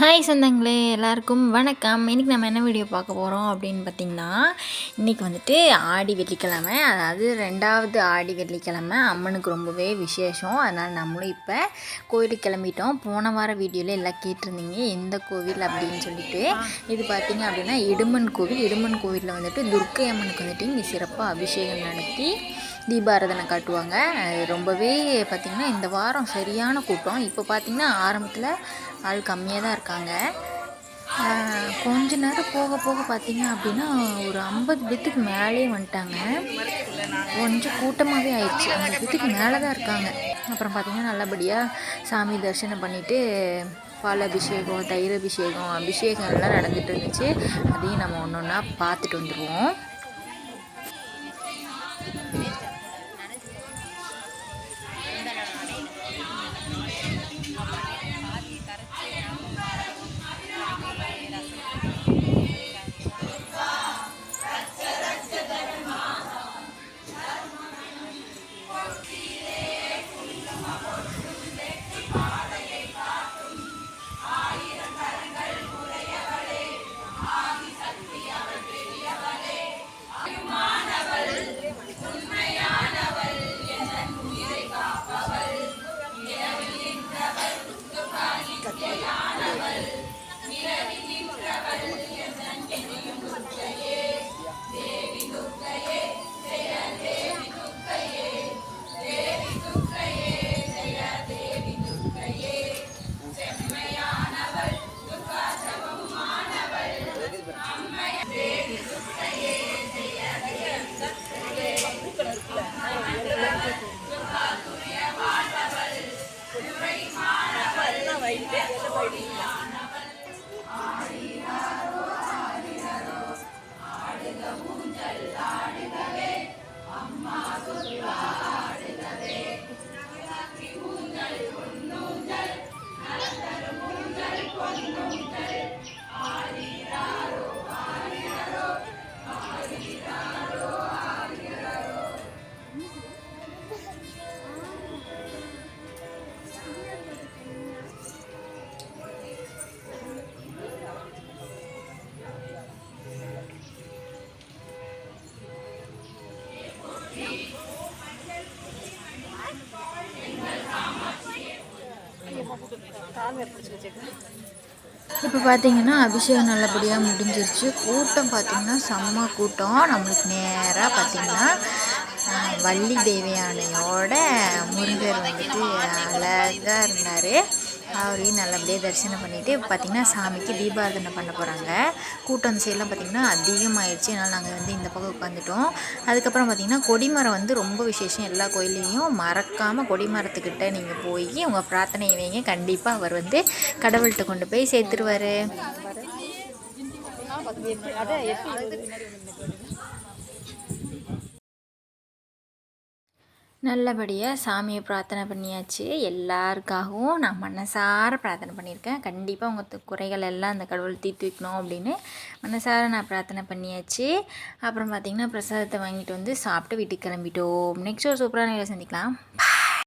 Hi சொந்தங்களே எல்லாருக்கும் வணக்கம். இன்றைக்கி நம்ம என்ன வீடியோ பார்க்க போகிறோம் அப்படின்னு பார்த்திங்கன்னா இன்றைக்கி வந்துட்டு ஆடி வெள்ளிக்கிழமை. அதாவது ரெண்டாவது ஆடி வெள்ளிக்கிழமை. அம்மனுக்கு ரொம்பவே விசேஷம். அதனால் நம்மளும் இப்போ கோயிலுக்கு கிளம்பிட்டோம். போன வார வீடியோவில் எல்லாம் கேட்டிருந்தீங்க எந்த கோவில் அப்படின்னு சொல்லிட்டு. இது பார்த்திங்க அப்படின்னா இடுமன் கோவில். இடுமன் கோவிலில் வந்துட்டு துர்க்கை அம்மனுக்கு வந்துட்டு இங்கே சிறப்பாக அபிஷேகம் நடத்தி தீபாராதனை காட்டுவாங்க. ரொம்பவே பார்த்திங்கன்னா இந்த வாரம் சரியான கூட்டம். இப்போ பார்த்திங்கன்னா ஆரம்பத்தில் ஆள் கம்மியாக தான் இருக்காங்க. கொஞ்ச நேரம் போக போக பார்த்தீங்க அப்படின்னா ஒரு ஐம்பது பேத்துக்கு மேலே வந்துட்டாங்க. கொஞ்சம் கூட்டமாகவே ஆயிடுச்சு. ஐம்பது பேத்துக்கு மேலே தான் இருக்காங்க. அப்புறம் பார்த்திங்கன்னா நல்லபடியாக சாமி தரிசனம் பண்ணிவிட்டு பால் அபிஷேகம் தயிர் அபிஷேகம் அபிஷேகம் எல்லாம் நடந்துகிட்டு இருந்துச்சு. அதையும் நம்ம ஒன்று ஒன்றா பார்த்துட்டு வந்துடுவோம் excited. இப்போ பார்த்தீங்கன்னா அபிஷேகம் நல்லபடியாக முடிஞ்சிருச்சு. கூட்டம் பார்த்திங்கன்னா செம்ம கூட்டம். நம்மளுக்கு நேராக பார்த்திங்கன்னா வள்ளி தேவியானையோட முருகர் வந்துட்டு அழகாக இருந்தார். அவரையும் நல்லபடியாக தரிசனம் பண்ணிவிட்டு பார்த்திங்கன்னா சாமிக்கு தீபாரதனை பண்ண போகிறாங்க கூட்டம் அந்த சைடெலாம் பார்த்திங்கன்னா அதிகமாகிடுச்சு அதனால் நாங்கள் வந்து இந்த பக்கம் உட்காந்துட்டோம் அதுக்கப்புறம் பார்த்திங்கன்னா கொடிமரம் வந்து ரொம்ப விசேஷம் எல்லா கோயிலையும் மறக்காமல் கொடிமரத்துக்கிட்ட நீங்கள் போய் உங்கள் பிரார்த்தனையை வைங்க. கண்டிப்பாக அவர் வந்து கடவுள்கிட்ட கொண்டு போய் சேர்த்துருவார். நல்லபடியாக சாமியை பிரார்த்தனை பண்ணியாச்சு. எல்லாருக்காகவும் நான் மனசார பிரார்த்தனை பண்ணியிருக்கேன். கண்டிப்பாக உங்கள் குறைகள் எல்லாம் அந்த கடவுள் தீர்த்து வைக்கணும் அப்படின்னு மனசார நான் பிரார்த்தனை பண்ணியாச்சு. அப்புறம் பார்த்திங்கன்னா பிரசாதத்தை வாங்கிட்டு வந்து சாப்பிட்டு வீட்டுக்கு கிளம்பிட்டோம். நெக்ஸ்ட் ஒரு சூப்பரான சந்திக்கலாம்.